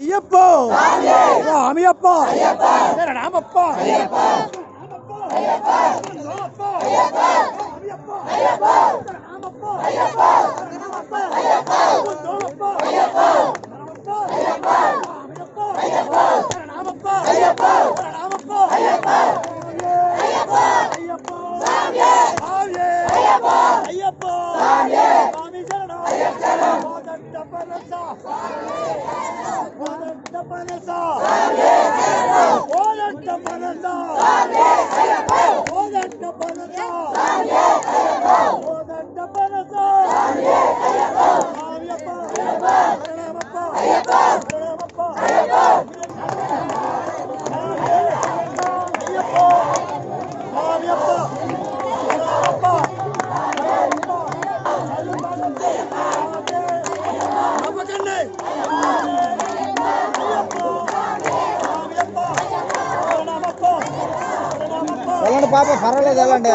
ஐயப்போ அமியப்பா. ராமப்பா. ஐயப்பா ஐயப்பா ஐயப்பா ஐயப்பா మనసా కోదంట మనసా వెళ్ళండి పాప పర్వాలేదు వెళ్ళండి.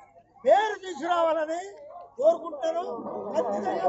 పేరు తీసుకురావాలని కోరుకుంటారు ఖచ్చితంగా.